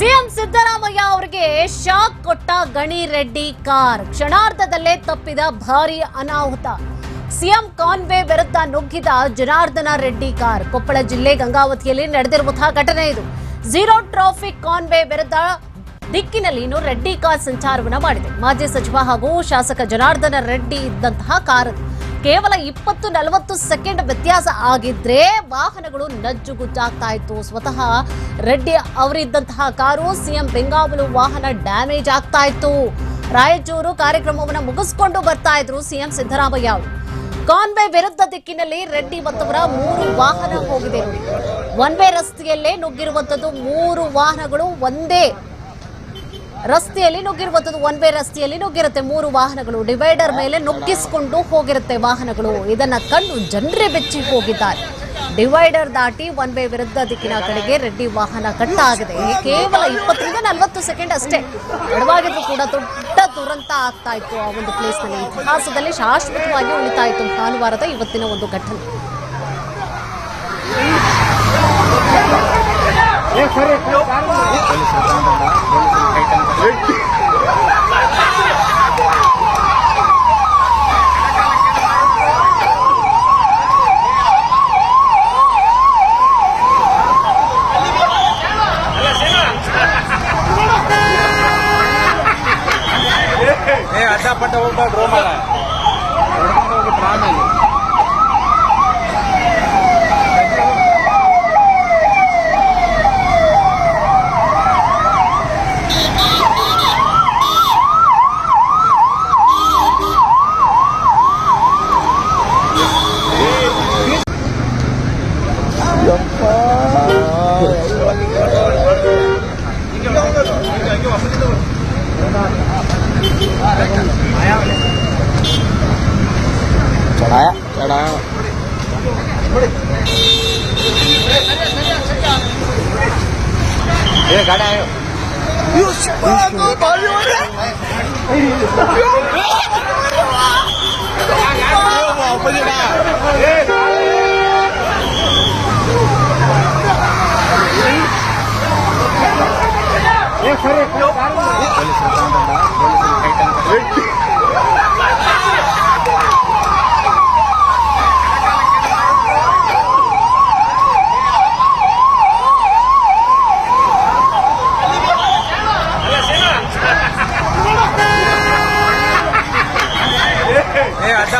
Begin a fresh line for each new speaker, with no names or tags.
CM Siddaramaiah ಅವರಿಗೆ shock ಕೊಟ್ಟ ಗಣಿ ರೆಡ್ಡಿ ಕಾರ್. ಕ್ಷಣಾರ್ಧದಲ್ಲೇ ತಪ್ಪಿದ ಭಾರಿ ಅನಾಹುತ. ಸಿಎಂ ಕಾನ್ವೆ ವಿರುದ್ಧ ನುಗ್ಗಿದ ಜನಾರ್ದನ ರೆಡ್ಡಿ ಕಾರ್. ಕೊಪ್ಪಳ ಜಿಲ್ಲೆ ಗಂಗಾವತಿಯಲ್ಲಿ ನಡೆದಿರುವಂತಹ ಘಟನೆ ಇದು. ಝೀರೋ ಟ್ರಾಫಿಕ್ ಕಾನ್ವೆ ವಿರುದ್ಧ ದಿಕ್ಕಿನಲ್ಲಿ ರೆಡ್ಡಿ ಕಾರ್ ಸಂಚಾರವನ್ನು ಮಾಡಿದೆ. ಮಾಜಿ ಸಚಿವ ಹಾಗೂ ಶಾಸಕ ಜನಾರ್ದನ ರೆಡ್ಡಿ ಇದ್ದಂತಹ ಕಾರ್ ಅದು. ಕೇವಲ ಇಪ್ಪತ್ತು ನಲವತ್ತು ಸೆಕೆಂಡ್ ವ್ಯತ್ಯಾಸ ಆಗಿದ್ರೆ ವಾಹನಗಳು ನಜ್ಜುಗುಜ್ಜಾಗ್ತಾ ಇತ್ತು. ಸ್ವತಃ ರೆಡ್ಡಿ ಅವರಿದ್ದಂತಹ ಕಾರು, ಸಿಎಂ ಬೆಂಗಾವಲು ವಾಹನ ಡ್ಯಾಮೇಜ್ ಆಗ್ತಾ ಇತ್ತು. ರಾಯಚೂರು ಕಾರ್ಯಕ್ರಮವನ್ನು ಮುಗಿಸ್ಕೊಂಡು ಬರ್ತಾ ಇದ್ರು ಸಿಎಂ ಸಿದ್ದರಾಮಯ್ಯ ಅವರು. ಕಾನ್ವೆ ವಿರುದ್ಧ ದಿಕ್ಕಿನಲ್ಲಿ ರೆಡ್ಡಿ ಮತ್ತವರ ಮೂರು ವಾಹನ ಹೋಗಿದೆ. ಒನ್ ವೇ ರಸ್ತೆಯಲ್ಲೇ ನುಗ್ಗಿರುವಂತದ್ದು ಮೂರು ವಾಹನಗಳು ಒಂದೇ ರಸ್ತೆಯಲ್ಲಿ ನುಗ್ಗಿರುವಂಥದ್ದು ಒನ್ ವೇ ರಸ್ತೆಯಲ್ಲಿ ನುಗ್ಗಿರುತ್ತೆ. ಮೂರು ವಾಹನಗಳು ಡಿವೈಡರ್ ಮೇಲೆ ನುಗ್ಗಿಸಿಕೊಂಡು ಹೋಗಿರುತ್ತೆ ವಾಹನಗಳು. ಇದನ್ನ ಕಂಡು ಜನರೇ ಬೆಚ್ಚಿ ಹೋಗಿದ್ದಾರೆ. ಡಿವೈಡರ್ ದಾಟಿ ಒನ್ ವೇ ವಿರುದ್ಧ ದಿಕ್ಕಿನ ಕಡೆಗೆ ರೆಡ್ಡಿ ವಾಹನ ಕಟ್ಟಾಗಿದೆ ಕೇವಲ ಇಪ್ಪತ್ತರಿಂದ ನಲವತ್ತು ಸೆಕೆಂಡ್ ಅಷ್ಟೇ. ತಡವಾಗಿದ್ರು ಕೂಡ ದೊಡ್ಡ ದುರಂತ ಆಗ್ತಾ ಇತ್ತು ಆ ಒಂದು ಪ್ಲೇಸ್ನಲ್ಲಿ ಇತಿಹಾಸದಲ್ಲಿ ಶಾಶ್ವತವಾಗಿ ಉಳಿತಾ ಇತ್ತು ಭಾನುವಾರದ ಇವತ್ತಿನ ಒಂದು ಘಟನೆ.
ಏ ಅಡ್ಡ ಪಡ್ಡ ಹೋಗ್ಬೇಡ ರೋಮಲ್ಲ ಹೊಡ್ಕೊಂಡು ચડાયા ચડાયા એ ગાડા આવ્યો. ಗಾಡಿ